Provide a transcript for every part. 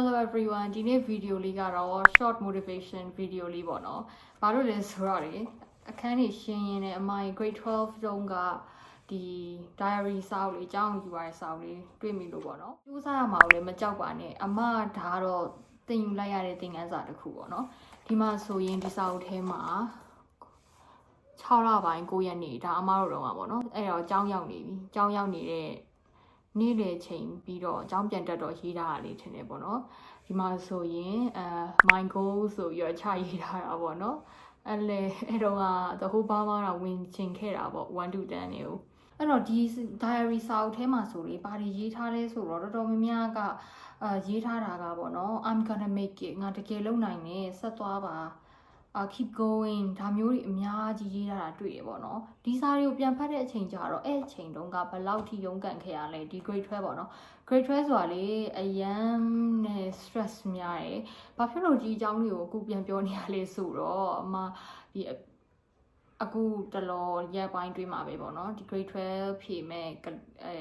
Hello everyone ဒီနေ့ video လေးကတော့ short motivation video လေးပေါ့နော်။ဘာလို့လဲဆိုတော့လေအခန်းကြီးရှင်းရင်းနဲ့အမိုင် grade 12တုန်းကဒီ diary စာအုပ်လေးအကြောင်းယူရတဲ့စာအုပ်လေးတွေ့မိလို့ပေါ့နော်။ကျိုးစားရမှာလည်းမကြောက်ပါနဲ့။အမဒါတော့သင်ယူလိုက်ရတဲ့သင်ခန်းစာတစ်ခုပေါ့နော်။ဒီမှာဆိုရင်ဒီစာအုပ်ထဲမှာ6လပိုင်း9ရက်နေ့ဒါအမတို့တော့ပါပေါ့နော်။အဲ့တော့အကြောင်းရောက်နေပြီ။အကြောင်းရောက်နေတဲ့ နေ့လေချိန်ပြီးတော့အကြောင်းပြန်တက်တော့ရေးထားတာလေးထင်တယ်ပေါ့နော်ဒီမှာဆိုရင်အဲ my goal ဆိုပြီးတော့ချရေးထားတာပေါ့နော်အဲ့လေအဲ့တော့က the whole bar မှာဝင်ချင်ခဲ့တာပေါ့1 to 10နေကိုအဲ့တော့ဒီ diary စာအုပ်ထဲမှာဆိုလေဘာတွေရေးထားလဲဆိုတော့တော်တော်များများကအာရေးထားတာကပေါ့နော် I'm gonna make it ငါတကယ်လုပ်နိုင်တယ်ဆက်သွားပါ အာ keep going ဒါမျိုးတွေအများကြီးရေးထားတာတွေ့ရပေါ့နော်ဒီစာတွေကိုပြန်ဖတ်တဲ့အချိန်ကျတော့အဲ့အချိန်တုန်းကဘယ်လောက်ထိရုန်းကန်ခဲ့ရလဲဒီ grade 12ပေါ့နော် grade 12ဆိုတာလေအရန်နဲ့ stress များတယ်ဘာဖြစ်လို့ဒီအကြောင်းတွေကိုအခုပြန်ပြောနေရလဲဆိုတော့အမဒီအခုတလောရက်ပိုင်းတွေးမှာပဲပေါ့နော်ဒီ grade 12ဖြေမဲ့အဲ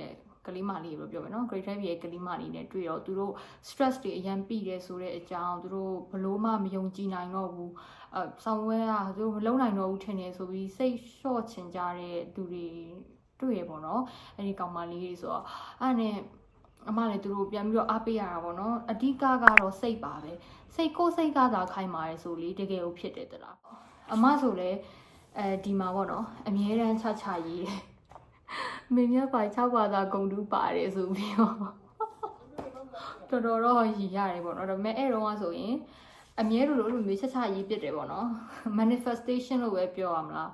ကလေးမလေးလို့ပြောမယ်နော် grade 12ရဲ့ကလေးမလေးနဲ့တွေ့တော့သူတို့ stress တွေအရင်ပြီးတယ်ဆိုတဲ့အကြောင်းသူတို့ဘလို့မှမယုံကြည်နိုင်တော့ဘူးအဲဆောင်ဝဲကသူတို့မလုံနိုင်တော့ဘူးထင်တယ်ဆိုပြီးစိတ်လျှော့ချင်ကြတဲ့သူတွေတွေ့ရပေါ့နော်အဲ့ဒီကောင်မလေးတွေဆိုတော့အဲ့နဲ့အမလည်းသူတို့ပြန်ပြီးတော့အားပေးရတာပေါ့နော်အဓိကကတော့စိတ်ပါပဲစိတ်ကိုယ်စိတ်ကသာခိုင်းပါတယ်ဆိုလေတကယ်ကိုဖြစ်တယ်တလားအမဆိုလဲအဲဒီမှာပေါ့နော်အမြဲတမ်းချချရေးတယ် မင်းမြတ်ပိုင်6ပါးသာဂုံတူးပါတယ်ဆိုပြီးတော့တော်တော်တော့ရည်ရတယ်ပေါ့နော်ဒါပေမဲ့အဲ့တော့ကဆိုရင်အမြဲလိုလိုလိုမျိုးချက်ချရေးပြစ်တယ်ပေါ့နော် manifestation လို့ပဲပြောရမလား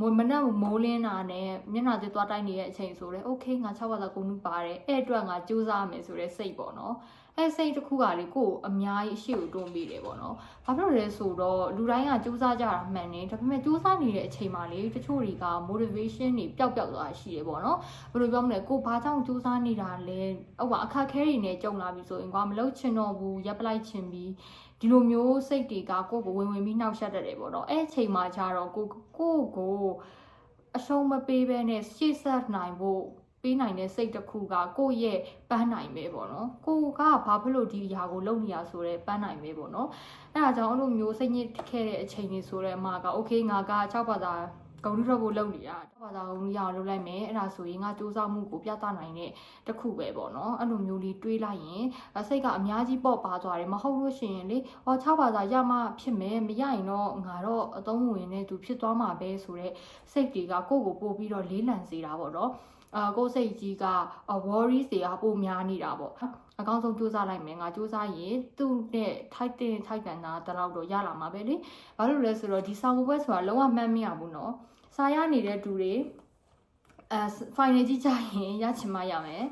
မမနက်မိုးလင်းတာနဲ့မျက်နှာသစ်သွားတိုက်နေတဲ့အချိန်ဆိုတော့ okay ငါ6ပါးသာဂုံတူးပါတယ်အဲ့အတွက်ငါစူးစမ်းမယ်ဆိုတဲ့စိတ်ပေါ့နော် အဲစိတ်တစ်ခုကလေကိုယ်အများကြီးအရှိကိုတွန်းပေးတယ်ပေါ့နော်။ဘာဖြစ်လို့လဲဆိုတော့လူတိုင်းကစူးစမ်းကြတာမှန်တယ်။ဒါပေမဲ့စူးစမ်းနေတဲ့အချိန်မှာလေတချို့တွေက motivation တွေပျောက်ပျောက်သွားရှိတယ်ပေါ့နော်။ဘယ်လိုပြောမလဲကိုဘာကြောင့်စူးစမ်းနေတာလဲ။ဟုတ်ပါအခက်ခဲတွေနဲ့ကြုံလာပြီဆိုရင်ကွာမလုပ်ချင်တော့ဘူးရပ်ပလိုက်ချင်ပြီးဒီလိုမျိုးစိတ်တွေကကိုယ့်ကိုဝင်ဝင်ပြီးနှောက်ယှက်တတ်တယ်ပေါ့နော်။အဲ့အချိန်မှာကျတော့ကိုကိုကိုအရှုံးမပေးဘဲနဲ့ရှေ့ဆက်နိုင်ဖို့ ပေးနိုင်တဲ့စိတ်တစ်ခုကကိုယ့်ရဲ့ပန်းနိုင်ပဲပေါ့နော်ကိုကဘာဖြစ်လို့ဒီအရာကိုလုပ်နေရဆိုတော့ပန်းနိုင်ပဲပေါ့နော်အဲဒါကြောင့်အဲ့လိုမျိုးစိတ်ညစ်ခဲ့တဲ့အချိန်တွေဆိုတော့အမကโอเคငါက6ဘာသာ ဂုံထုတော့ကိုလုပ်နေတာ6ဘာသာဂုံထုရအောင်လုပ်လိုက်မယ်အဲ့ဒါဆိုရင်ငါစူးစမ်းမှုကိုပြသနိုင်တဲ့တစ်ခုပဲပေါ့နော်အဲ့လိုမျိုးလေးတွေးလိုက်ရင်စိတ်ကအများကြီးပေါ့ပါသွားတယ်မဟုတ်လို့ရှိရင်လေဟော6ဘာသာရမှဖြစ်မယ်မရရင်တော့ငါတော့အသုံးဝင်နေသူဖြစ်သွားမှာပဲဆိုတော့စိတ်တွေကကိုယ့်ကိုပို့ပြီးတော့လေးလံစေတာပေါ့နော်အာကိုယ်စိတ်ကြီးက worries တွေကပိုများနေတာပေါ့အကောင်းဆုံးစူးစမ်းလိုက်မယ်ငါစူးစမ်းရင်သူ့နဲ့ထိုက်တဲ့ထိုက်တန်တာတလောက်တော့ရလာမှာပဲလေဘာလို့လဲဆိုတော့ဒီဆောင်ပွဲဆိုတာလုံးဝမှန်းမရဘူးเนาะ စာရနေတဲ့သူတွေအဲ final ကြီးကြရင်ရချင်မှရမယ်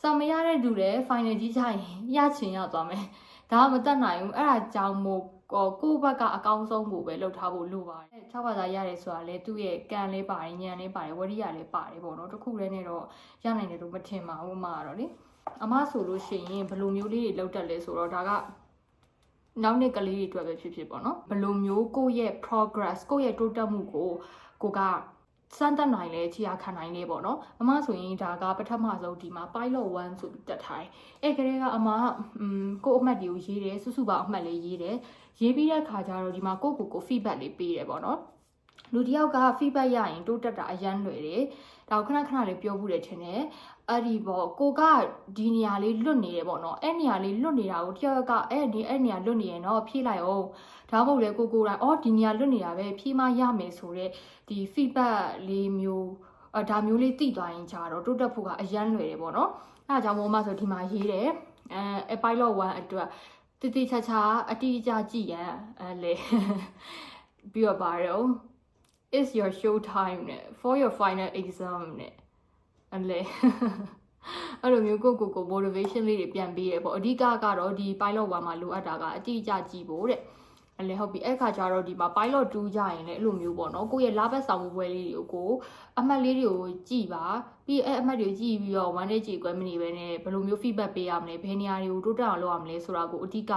စာမရတဲ့သူတွေ final ကြီးကြရင်ရချင်ရသွားမယ်ဒါကမတတ်နိုင်ဘူးအဲ့ဒါကြောင့်မို့ကိုကိုဘက်ကအကောင်းဆုံးကိုပဲလှုပ်ထားဖို့လိုပါတယ်6ဘာသာရတယ်ဆိုတာလေသူ့ရဲ့ကံလေးပါတယ်ညံလေးပါတယ်ဝရိယလေးပါတယ်ပေါ့နော်တခုလည်းနဲ့တော့ရနိုင်တယ်လို့မထင်ပါဘူးအမကတော့လေအမဆိုလို့ရှိရင်ဘယ်လိုမျိုးလေးတွေလောက်တက်လဲဆိုတော့ဒါက နောက်နှစ်ကလေးတွေအတွက်ပဲဖြစ်ဖြစ်ပေါ့နော်ဘယ်လိုမျိုးကိုယ့်ရဲ့ progress ကိုယ့်ရဲ့တိုးတက်မှုကိုကိုကစမ်းသပ်နိုင်လဲခြေရခံနိုင်လဲပေါ့နော်အမဆိုရင်ဒါကပထမဆုံးဒီမှာ pilot 1ဆိုပြီးတက်ထားတယ်အဲ့ကလေးကအမอืมကိုအမှတ်တွေကိုရေးတယ်စုစုပေါင်းအမှတ်လေးရေးတယ်ရေးပြီးတဲ့ခါကျတော့ဒီမှာကိုကိုကို feedback လေးပေးတယ်ပေါ့နော်လူတယောက်က feedback ရရင်တိုးတက်တာအရန်လွယ်တယ်ဒါကိုခဏခဏလေးပြောဖို့တယ်ထင်တယ် အဲ့ဒီပေါ့ကိုကဒီနေရာလေးလွတ်နေတယ်ပေါ့နော်အဲ့နေရာလေးလွတ်နေတာကိုတယောက်ကအဲ့ဒီအဲ့နေရာလွတ်နေရင်တော့ဖြေးလိုက်အောင်ဒါမှမဟုတ်လေကိုကိုတိုင်းအော်ဒီနေရာလွတ်နေတာပဲဖြေးမရမယ်ဆိုတော့ဒီ feedback လေးမျိုးအဒါမျိုးလေးသိသွားရင်ကြတော့တိုးတက်ဖို့ကအရန်လွယ်တယ်ပေါ့နော်အဲ့ဒါကြောင့်မို့မှဆိုဒီမှာရေးတယ်အဲ pilot 1အတွက်တတိချာချာအတိအကျကြည့်ရန်အဲလေပြီးတော့ပါတော့ is your show time နဲ့ for your final exam နဲ့ အလေအဲ့လိုမျိုးကိုကိုကို motivation လေးတွေပြန်ပေးရပေါ့အဓိကကတော့ဒီ pilot 1မှာလိုအပ်တာကအတိအကျကြည့်ဖို့တဲ့အလေဟုတ်ပြီအဲ့ခါကျတော့ဒီမှာ pilot 2ကြရင်လည်းအဲ့လိုမျိုးပေါ့နော်ကိုရဲ့လာဘက်ဆောင်မှုပွဲလေးတွေကိုအမှတ်လေးတွေကိုကြည့်ပါပြီးအဲ့အမှတ်တွေကိုကြည့်ပြီးတော့ one day ကြည့်ကွယ်မနေပဲနဲ့ဘယ်လိုမျိုး feedback ပေးရမလဲဘယ်နေရာတွေကိုတိုးတက်အောင်လုပ်ရမလဲဆိုတာကိုအဓိက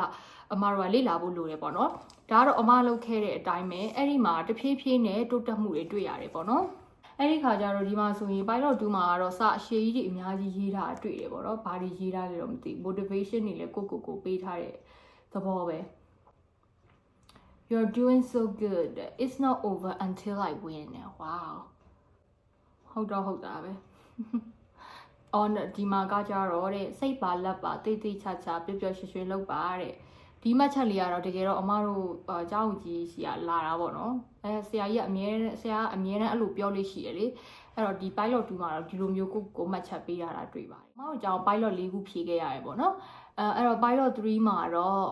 အမတို့ကလေ့လာဖို့လိုတယ်ပေါ့နော်ဒါကတော့အမလုပ်ခဲ့တဲ့အတိုင်းပဲအဲ့ဒီမှာတဖြည်းဖြည်းနဲ့တိုးတက်မှုတွေတွေ့ရတယ်ပေါ့နော် အဲ့ဒီခါကျတော့ဒီမှာဆိုရင် pilot 2မှာကတော့စာအရှိကြီးတွေအများကြီးရေးထားတာတွေ့တယ်ပေါ့နော်ဘာတွေရေးထားလဲတော့မသိဘူး motivation တွေလည်းကိုယ့်ကိုယ်ကိုပေးထားတဲ့သဘောပဲ You're doing so good it's not over until I win wow ဟုတ်တော့ဟုတ်တာပဲ on ဒီမှာကကြတော့တဲ့စိတ်ပါလက်ပါတိတ်တိတ်ချာချာပျော်ပျော်ရွှင်ရွှင်လုပ်ပါတဲ့ ဒီမှတ်ချက်လေးကတော့တကယ်တော့အမတို့အเจ้าကြီးစီကလာတာပေါ့နော်အဲဆရာကြီးကအမြဲဆရာကအမြဲတမ်းအဲ့လိုပြောလို့ရှိရလေအဲ့တော့ဒီ pilot 2မှာတော့ဒီလိုမျိုးကိုကိုမှတ်ချက်ပေးရတာတွေ့ပါတယ်အမတို့အကြောင်း pilot ၄ခုဖြေခဲ့ရတယ်ပေါ့နော်အဲအဲ့တော့ pilot 3မှာတော့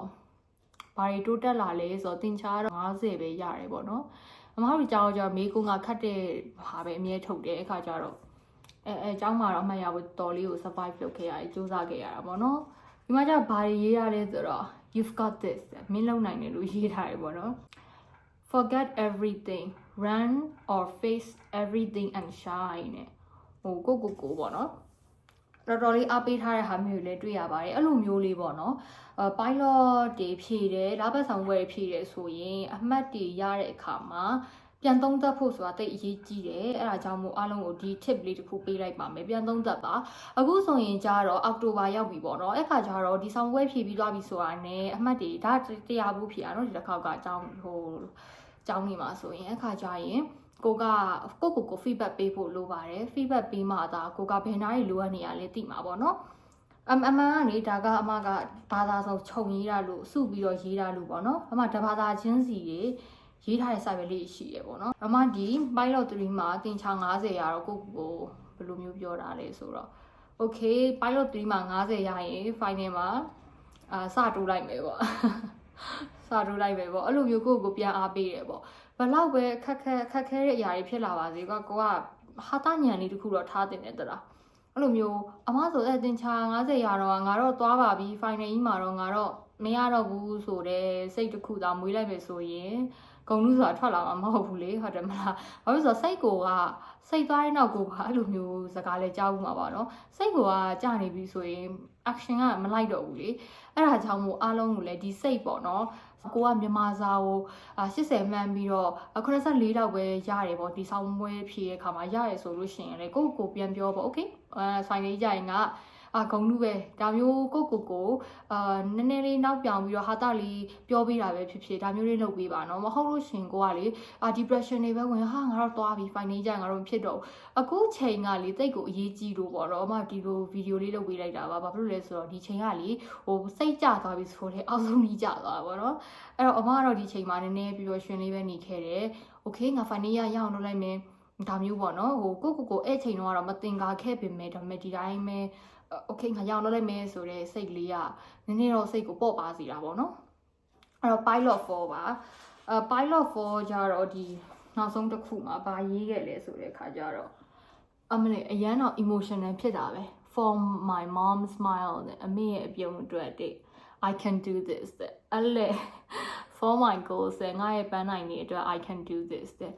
ဘာတွေတိုးတက်လာလဲဆိုတော့သင်ချာတော့90ပဲရတယ်ပေါ့နော်အမတို့အကြောင်းကြောင့်မေးကုန်းကခတ်တဲ့ဟာပဲအမြဲထုတ်တယ်အခါကျတော့ အဲအဲအเจ้าမှာတော့အမှတ်ရဖို့တော်လေးကို survive လုပ်ခဲ့ရတယ်စူးစမ်းခဲ့ရတာပေါ့နော်ဒီမှာကျတော့ဘာတွေရေးရလဲဆိုတော့ you've got this မင်းလုံနိုင်တယ်လို့ရေးထားတယ်ပေါ့နော် forget everything run or face everything and shine နဲ့ဟိုကိုကိုကိုပေါ့နော်တော်တော်လေးအားပေးထားတဲ့ဟာမျိုးတွေလည်းတွေ့ရပါတယ်အဲ့လိုမျိုးလေးပေါ့နော်အဲ pilot တွေဖြည့်တယ်လာဘတ်ဆောင်ဝယ်ဖြည့်တယ်ဆိုရင်အမှတ်တွေရတဲ့အခါမှာ ပြန်သုံးသပ်ဖို့ဆိုတာတိတ်အရေးကြီးတယ်အဲ့ဒါကြောင့်မို့အားလုံးကိုဒီ tip လေးတစ်ခုပေးလိုက်ပါမယ်ပြန်သုံးသပ်ပါအခုဆိုရင်ကြတော့အောက်တိုဘာရောက်ပြီပေါ့နော်အဲ့ခါကျတော့ဒီဆောင်ဝယ်ဖြည့်ပြီးသွားပြီဆိုတာနဲ့အမှတ်တွေဒါတရားဘူးဖြည့်ရနော်ဒီတစ်ခေါက်ကအကြောင်းဟိုကျောင်းနေမှာဆိုရင်အခါကျရင်ကိုကကိုကိုကို feedback ပေးဖို့လိုပါတယ် feedback ပေးမှသာကိုကဘယ်နားတွေလိုအပ်နေရလဲသိမှာပေါ့နော်အမအမှန်ကနေဒါကအမကဘာသာဆုံးခြုံရေးတာလို့စုပြီးတော့ရေးတာလို့ပေါ့နော်အမတဘာသာချင်းစီတွေ ရေးထားတဲ့စာပဲလေးရှိတယ်ပေါ့နော်အမဒီ pilot 3မှာတင်ချာ90ရတော့ကိုကိုဘယ်လိုမျိုးပြောတာလဲဆိုတော့ okay pilot 3မှာ90ရရင် final မှာအာစတိုးလိုက်မယ်ပေါ့စတိုးလိုက်မယ်ပေါ့အဲ့လိုမျိုးကိုကိုပြန်အားပေးတယ်ပေါ့ဘလောက်ပဲခက်ခက်ခက်ခဲတဲ့အရာတွေဖြစ်လာပါစေကွာကိုကဟာတာညံလေးတခုတော့ထားတင်တယ်တလားအဲ့လိုမျိုးအမဆိုအဲ့တင်ချာ90ရာတော့ငါတော့သွားပါပြီ final ကြီးမှာတော့ငါတော့ မရတော့ဘူးဆိုတော့စိတ်တစ်ခုသာမွေးလိုက်မယ်ဆိုရင်ဂုံလူဆိုတာထွက်လာမှာမဟုတ်ဘူးလေဟုတ်တယ်မလားဘာလို့ဆိုတော့စိတ်ကိုကစိတ်သွားတဲ့နောက်ကိုပါအဲ့လိုမျိုးစကားလဲကြားဘူးမှာပါနော်စိတ်ကိုကကြာနေပြီဆိုရင် action ကမလိုက်တော့ဘူးလေအဲ့ဒါကြောင့်မို့အားလုံးကိုလည်းဒီစိတ်ပေါ့နော်ကိုကမြန်မာစာကို80မှန်ပြီးတော့84လောက်ပဲရတယ်ပေါ့ဒီဆောင်ပွဲဖြေတဲ့အခါမှာရတယ်ဆိုလို့ရှိရင်လေကိုကိုပြန်ပြောပေါ့ okay အဲဆိုင်လေးကြရင်က အာဂုံလူပဲဒါမျိုးကိုကိုကိုအာနည်းနည်းလေးနောက်ပြောင်ပြီးတော့ဟာတာလေးပြောပေးတာပဲဖြစ်ဖြစ်ဒါမျိုးလေးလုပ်ပေးပါနော်မဟုတ်လို့ရှင်ကိုကလေအာ depression တွေပဲဝင်ဟာငါတော့သွားပြီ finance ကြငါတော့ဖြစ်တော့အခုချိန်ကလေတိတ်ကိုအရေးကြီးလို့ပေါ့တော့အမဒီလို video လေးလုပ်ပေးလိုက်တာပါဘာဖြစ်လို့လဲဆိုတော့ဒီချိန်ကလေဟိုစိတ်ကြသွားပြီဆိုတော့အောက်ဆုံးကြီးကြသွားတာပေါ့နော်အဲ့တော့အမကတော့ဒီချိန်မှာနည်းနည်းပြီးတော့ရှင်လေးပဲနေခဲ့တယ် okay ငါ finance ရအောင်လုပ်လိုက်မယ် ဒါမျိုးပေါ့နော်ဟိုကိုကိုကိုအဲ့ချိန်တော့ကတော့မတင်ကားခဲ့ပင်မဲ့ဒါပေမဲ့ဒီတိုင်းပဲโอเคငါရအောင်လုပ်လိုက်မယ်ဆိုတော့စိတ်လေးကနည်းနည်းတော့စိတ်ကိုပေါ့ပါစီတာပေါ့နော်အဲ့တော့ pilot 4ပါအဲ pilot 4ကြတော့ဒီနောက်ဆုံးတစ်ခုမှာဗာရေးခဲ့လဲဆိုတဲ့အခါကျတော့အမလေးအရန်တော့ emotional ဖြစ်တာပဲ for my mom smile နဲ့အမေရဲ့အပြုံးအတွက်တဲ့ I can do this အဲ့လေ for my goals ငါရဲ့ပန်းနိုင်တွေအတွက် I can do this တဲ့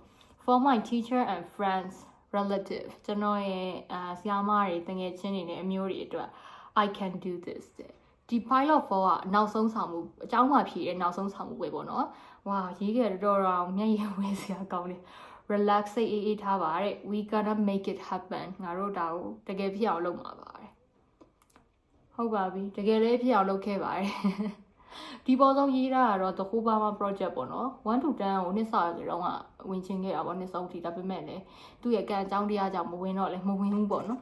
for my teacher and friends relative ကျွန်တော်ရဲ့အာဆရာမတွေတငယ်ချင်းတွေနဲ့အမျိုးတွေအတွက် I can do this တဲ့ဒီ pilot 4ကနောက်ဆုံးဆောင်မှုအကြောင်းမှဖြည့်တဲ့နောက်ဆုံးဆောင်မှုပဲပေါ့နော်။ဝါရေးခဲ့တော်တော်မျက်ရည်ဝဲစရာကောင်းတယ် relax စိတ်အေးအေးထားပါတဲ့ we gonna make it happen ငါတို့ဒါကိုတကယ်ဖြစ်အောင်လုပ်မှာပါတဲ့ဟုတ်ပါပြီတကယ်လည်းဖြစ်အောင်လုပ်ခဲ့ပါတယ် ဒီပေါ်ဆုံးရေးတာကတော့ The Obama Project ပေါ့နော်1 to 10ကိုနှစ်စာကြတော့ကဝင်ချင်းခဲ့တာပေါ့နှစ်စုံထိဒါပေမဲ့လည်းသူ့ရဲ့ကံအကြောင်းတရားကြောင့်မဝင်တော့လည်းမဝင်ဘူးပေါ့နော်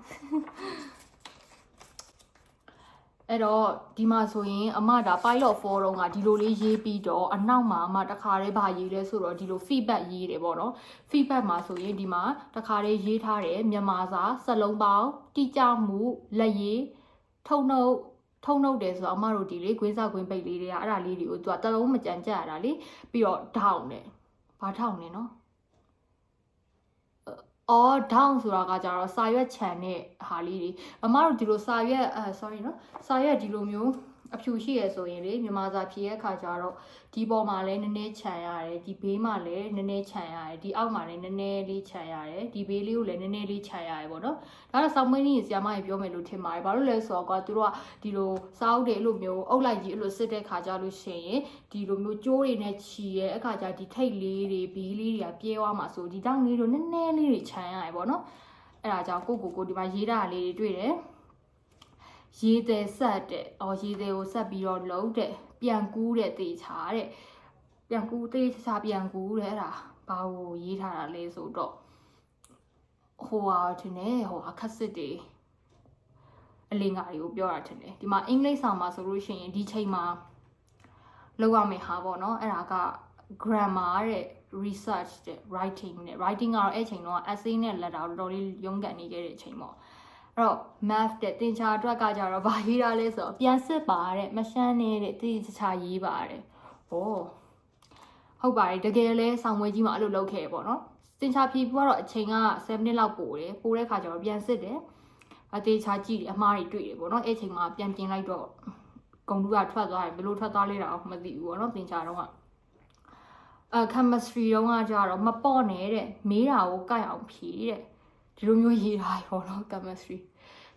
အဲ့တော့ဒီမှာဆိုရင်အမဒါ pilot 4တုန်းကဒီလိုလေးရေးပြီးတော့အနောက်မှာအမတခါတည်းဗာရေးလဲဆိုတော့ဒီလို feedback ရေးတယ်ပေါ့နော် feedback မှာဆိုရင်ဒီမှာတခါတည်းရေးထားတယ်မြန်မာစာစက်လုံးပေါင်းတိကျမှုလက်ရည်ထုံနှုတ် ထုံနှုတ်တယ်ဆိုတော့အမတို့ဒီလေခွေးစားခွင်းပိတ်လေးတွေကအဲ့ဒါလေးတွေကိုသူကတလုံးမကြံကြရတာလေပြီးတော့ down တယ်ဘာထောင်နေနော်အော် down ဆိုတာကကြတော့စာရွက်ခြံတဲ့ဟာလေးတွေအမတို့ဒီလိုစာရွက်အဲ sorry နော်စာရွက်ဒီလိုမျိုး အဖြူရှိရဆိုရင်လေမြန်မာစာဖြေရဲ့ခါကျတော့ဒီပေါ်မှာလည်းနည်းနည်းခြံရတယ်ဒီဘေးမှာလည်းနည်းနည်းခြံရတယ်ဒီအောက်မှာလည်းနည်းနည်းလေးခြံရတယ်ဒီဘေးလေးကိုလည်းနည်းနည်းလေးခြံရတယ်ပေါ့နော်ဒါတော့စောင်းမင်းကြီးဆရာမကြီးပြောမယ်လို့ထင်ပါတယ်ဘာလို့လဲဆိုတော့ကွာသူတို့ကဒီလိုစာအုပ်တွေအဲ့လိုမျိုးအုပ်လိုက်ကြီးအဲ့လိုစစ်တဲ့ခါကျလို့ရှိရင်ဒီလိုမျိုးကြိုးတွေနဲ့ချီရဲ့အခါကျဒီထိတ်လေးတွေဘေးလေးတွေကပြဲသွားမှာဆိုဒီတောင်းလေးတို့နည်းနည်းလေးတွေခြံရတယ်ပေါ့နော်အဲ့ဒါကြောင့်ကိုကိုကိုဒီမှာရေးတာလေးတွေတွေ့တယ် ရေးသည်ဆက်တဲ့အော်ရေးသည်ကိုဆက်ပြီးတော့လုံးတဲ့ပြန်ကူးတဲ့တေချာတဲ့ပြန်ကူးတေချာပြန်ကူးတဲ့အဲ့ဒါဘာကိုရေးထားတာလဲဆိုတော့ဟိုဟာတင်နေဟိုအခက်စစ်တွေအလင်္ကာတွေကိုပြောတာတင်တယ်ဒီမှာအင်္ဂလိပ်စာမှာဆိုလို့ရှိရင်ဒီချိန်မှာလောက်ရမယ်ဟာပေါ့နော်အဲ့ဒါက grammar တဲ့ research တဲ့ writing တဲ့ writing ကတော့အဲ့ချိန်တော့ essay နဲ့ letter တော်တော်လေးရုန်းကန်နေခဲ့တဲ့အချိန်ပေါ့ အဲ့တော့ math တဲ့သင်္ချာအတွက်ကကြတော့ဗာရေးတာလဲဆိုတော့ပြန်စစ်ပါတဲ့မရှမ်းနေတဲ့တိတိကျကျရေးပါတယ်။ဟောဟုတ်ပါတယ်တကယ်လဲဆောင်းဝဲကြီးမှာအဲ့လိုလုပ်ခဲ့ပေါ့နော်။သင်္ချာဖြေပြီးတော့အချိန်က7မိနစ်လောက်ပို့တယ်။ပို့တဲ့ခါကျတော့ပြန်စစ်တယ်။အသေးချာကြည့်တယ်အမှားတွေတွေ့တယ်ပေါ့နော်။အဲ့ချိန်မှာပြန်ပြင်လိုက်တော့ဂုံတူကထွက်သွားတယ်ဘယ်လိုထွက်သွားလဲတော့မသိဘူးပေါ့နော်သင်္ချာတော့ကအဲ chemistry တုန်းကကြတော့မပေါ့နဲ့တဲ့မေးတာကိုကြိုက်အောင်ဖြေတဲ့ ဒီလိုမျိုးရေးထားရပေါ့နော် chemistry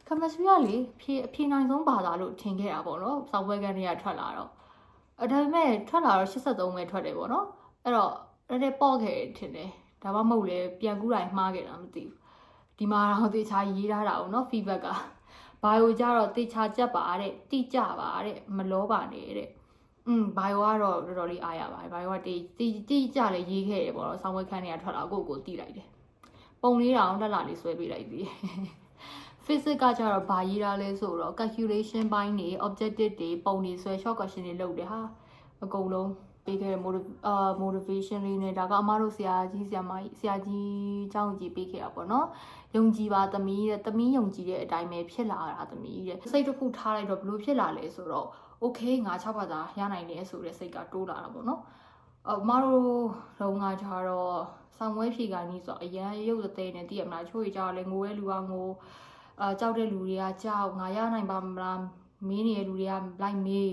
chemistry ကလေဖြေအဖြေနိုင်ဆုံးဘာသာလို့ထင်ခဲ့တာပေါ့နော်စောက်ဝဲကန်တွေကထွက်လာတော့အဲဒါပေမဲ့ထွက်လာတော့83ပဲထွက်တယ်ပေါ့နော်အဲ့တော့အဲ့ဒါပေါ့ခဲ့တယ်ထင်တယ်ဒါမှမဟုတ်လေပြန်ကူးတိုင်းမှားခဲ့တာမသိဘူးဒီမှာတော့တေချာရေးထားတာ哦နော် feedback ကဘာယိုကြတော့တေချာကြက်ပါတဲ့တိကြပါတဲ့မလောပါနဲ့တဲ့อืมဘိုင်ယိုကတော့တော်တော်လေးအားရပါတယ်ဘိုင်ယိုကတေတီတီကြလည်းရေးခဲ့တယ်ပေါ့နော်ဆောင်းဝဲခန်းတွေကထွက်လာကိုကိုတီးလိုက်တယ် ပုံလေးတောင်တက်လာလေးဆွဲပေးလိုက်သေးတယ် physics ကကြတော့ဘာရေးတာလဲဆိုတော့ calculation ဘိုင်းနေ objective တွေပုံတွေဆွဲ short question တွေလုပ်တယ်ဟာအကုန်လုံးပေးခဲ့တဲ့ motiv အာ motivation လေးနဲ့ဒါကအမတို့ဆရာကြီးဆရာမကြီးဆရာကြီးအကြောင်းကြီးပေးခဲ့တာပေါ့နော်ယုံကြည်ပါသမီးတဲ့သမီးယုံကြည်တဲ့အတိုင်းပဲဖြစ်လာတာသမီးတဲ့စိတ်တစ်ခုထားလိုက်တော့ဘလို့ဖြစ်လာလဲဆိုတော့ okay ငါ6ဘာသာရနိုင်တယ်ဆိုတဲ့စိတ်ကတိုးလာတာပေါ့နော် အမတို့တော့ငါကြတော့ဆောင်းဝဲဖြေကနီးဆိုတော့အရန်ရုပ်သေးနေတည်ရမလားချိုးရကြလဲငိုရဲလူကငိုအာကြောက်တဲ့လူတွေကကြောက်ငါရနိုင်ပါမလားမင်းနေတဲ့လူတွေကလိုက်မေး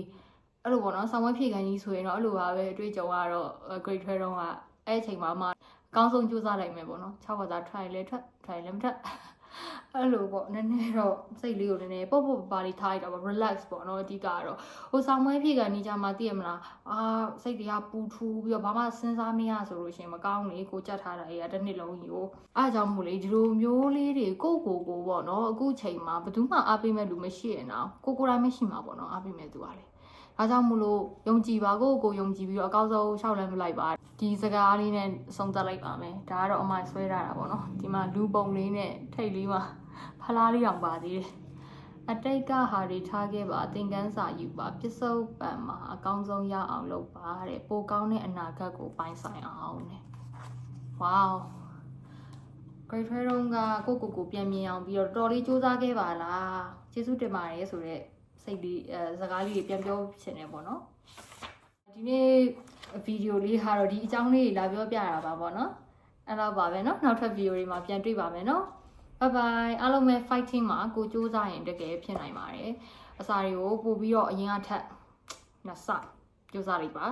အဲ့လိုပေါ့နော်ဆောင်းဝဲဖြေခံကြီးဆိုရင်တော့အဲ့လိုပါပဲအတွေ့အကြုံကတော့ grade 12တုန်းကအဲ့အချိန်မှာမှအကောင်းဆုံးကြိုးစားလိုက်မယ်ပေါ့နော်6ဘာသာ try လဲထွက် try လဲမထွက် အဲ့လိုပေါ့နည်းနည်းတော့စိတ်လေးကိုနည်းနည်းပုတ်ပုတ်ပါလေးထားရတော့ပေါ့ relax ပေါ့နော်အဓိကတော့ဟိုဆောင်းဝဲဖြေခံကြီးကြမှာသိရမလားအာစိတ်တွေကပူထူးပြီးတော့ဘာမှစဉ်းစားမရဆိုလို့ရှိရင်မကောင်းလေကိုကြက်ထားတာကြီးကတစ်နှစ်လုံးကြီးကိုအားကြောင့်မို့လေဒီလိုမျိုးလေးတွေကိုကိုကိုကိုပေါ့နော်အခုချိန်မှာဘယ်သူမှအားပေးမဲ့လူမရှိရင်တော့ကိုကိုယ်တိုင်မရှိမှာပေါ့နော်အားပေးမဲ့သူကလေဒါကြောင့်မို့လို့ယုံကြည်ပါကိုကိုယုံကြည်ပြီးတော့အကောင်းဆုံးရှောက်လန်းမလိုက်ပါ ဒီစကားလေးနဲ့ဆုံးသက်လိုက်ပါမယ်ဒါကတော့အမိုင်ဆွဲထားတာပေါ့နော်ဒီမှာလူပုံလေးနဲ့ထိတ်လေးမှာဖလားလေးတောင်ပါသေးတယ်အတိတ်ကဟာတွေထားခဲ့ပါသင်ခန်းစာယူပါပစ္စုပန်မှာအကောင်းဆုံးရအောင်လုပ်ပါတဲ့ပိုကောင်းတဲ့အနာဂတ်ကိုပိုင်ဆိုင်အောင်တဲ့ wow grade 12တုန်းကကိုကိုကိုပြန်မြင်အောင်ပြီးတော့တော်တော်လေးစူးစမ်းခဲ့ပါလားကျေးဇူးတင်ပါတယ်ဆိုတော့စိတ်လေးအဲစကားလေးတွေပြန်ပြောချင်တယ်ပေါ့နော်ဒီနေ့ ဗီဒီယိုလေးကတော့ဒီအကြောင်းလေးတွေလာပြောပြတာပါပေါ့နော်အဲ့တော့ပါပဲเนาะနောက်ထပ်ဗီဒီယိုတွေမှာပြန်တွေ့ပါမယ်เนาะ bye bye အားလုံးပဲ fighting မှာကိုစူးစမ်းရင်တကယ်ဖြစ်နိုင်ပါတယ်အစာတွေကိုပို့ပြီးတော့အရင်ကထက်နှစ်ဆစူးစမ်းလိုက်ပါ